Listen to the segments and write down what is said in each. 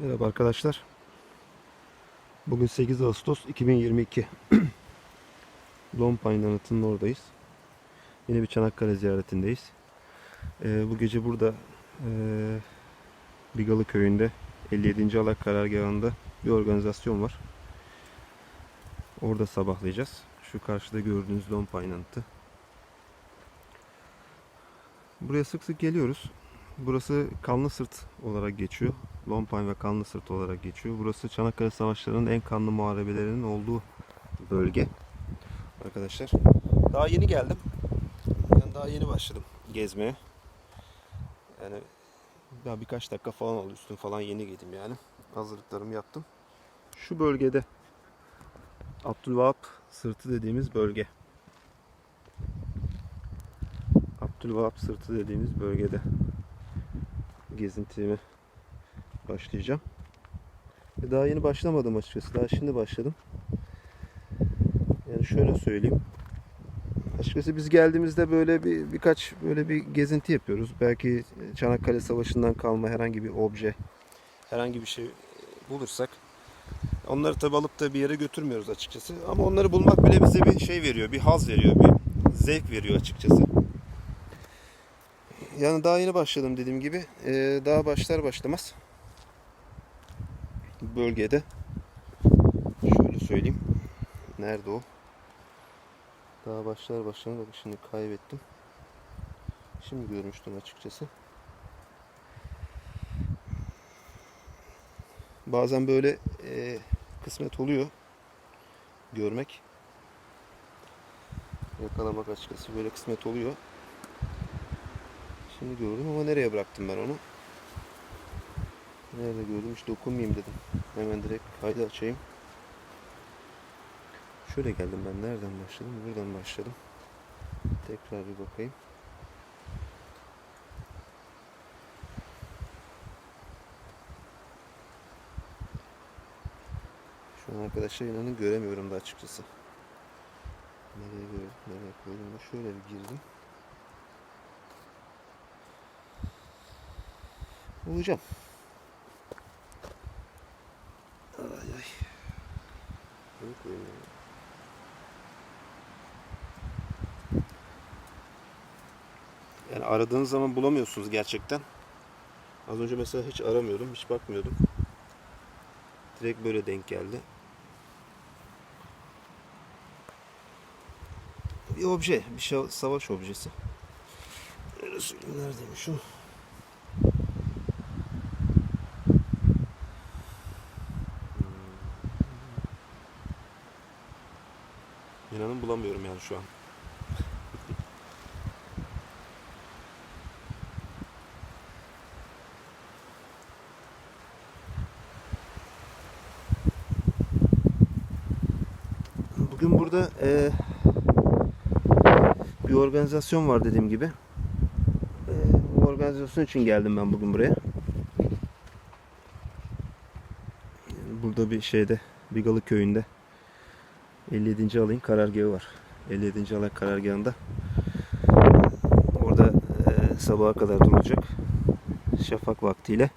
Merhaba arkadaşlar. Bugün 8 Ağustos 2022. Lompine Anıtı'nın oradayız. Yine bir Çanakkale ziyaretindeyiz. Ee, bu gece burada e, Bigalı köyünde 57. Alay karargahında bir organizasyon var. Orada sabahlayacağız. Şu karşıda gördüğünüz Lompine Anıtı. Buraya sık sık geliyoruz. Burası Kanlı Sırt olarak geçiyor. Lompine ve Kanlı Sırt olarak geçiyor. Burası Çanakkale Savaşları'nın en kanlı muharebelerinin olduğu bölge. Arkadaşlar. Daha yeni geldim. Ben daha yeni başladım gezmeye. Yani daha birkaç dakika falan oldu. Üstüm falan yeni giydim yani. Hazırlıklarımı yaptım. Şu bölgede Abdülvahap Sırtı dediğimiz bölge. Abdülvahap Sırtı dediğimiz bölgede gezintime başlayacağım. Ve Daha yeni başlamadım açıkçası. Daha şimdi başladım. Yani şöyle söyleyeyim. Açıkçası biz geldiğimizde böyle bir birkaç böyle bir gezinti yapıyoruz. Belki Çanakkale Savaşı'ndan kalma herhangi bir obje, herhangi bir şey bulursak onları tabi alıp da bir yere götürmüyoruz açıkçası. Ama onları bulmak bile bize bir şey veriyor, bir haz veriyor, bir zevk veriyor açıkçası. Yani daha yeni başladım dediğim gibi. Ee, daha başlar başlamaz bölgede şöyle söyleyeyim. Nerede o? Daha başlar başlamaz. Bak şimdi kaybettim. Şimdi görmüştüm açıkçası. Bazen böyle e, kısmet oluyor görmek. Yakalamak açıkçası böyle kısmet oluyor. Şimdi gördüm ama nereye bıraktım ben onu? Nerede gördüm hiç dokunmayayım dedim. Hemen direkt kaydı açayım. Şöyle geldim ben nereden başladım? Buradan başladım. Tekrar bir bakayım. Şu an arkadaşlar inanın göremiyorum da açıkçası. Nereye gördüm, nereye koydum da şöyle bir girdim. Bulacağım. Ay ay. Yani aradığınız zaman bulamıyorsunuz gerçekten. Az önce mesela hiç aramıyordum, hiç bakmıyordum. Direkt böyle denk geldi. Bir obje, bir savaş objesi. Söyleyeyim, neredeymiş o? İnanın bulamıyorum yani şu an. Bugün burada eee, bir organizasyon var dediğim gibi. Eee, bu organizasyon için geldim ben bugün buraya. Burada bir şeyde, Bigalı köyünde 57. alayın karargahı var. 57. alay karargahında. Orada e, sabaha kadar durulacak. Şafak vaktiyle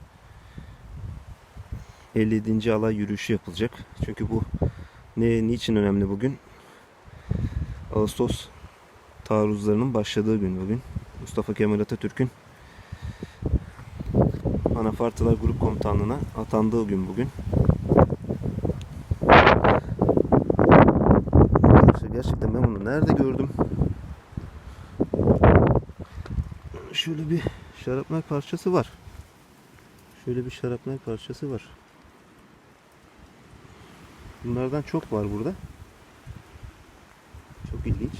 57. alay yürüyüşü yapılacak. Çünkü bu ne niçin önemli bugün? Ağustos taarruzlarının başladığı gün bugün. Mustafa Kemal Atatürk'ün Anafartalar Grup Komutanlığı'na atandığı gün bugün. Arkadaşlar gerçekten ben bunu nerede gördüm? Şöyle bir şarapnel parçası var. Şöyle bir şarapnel parçası var. Bunlardan çok var burada. Çok ilginç.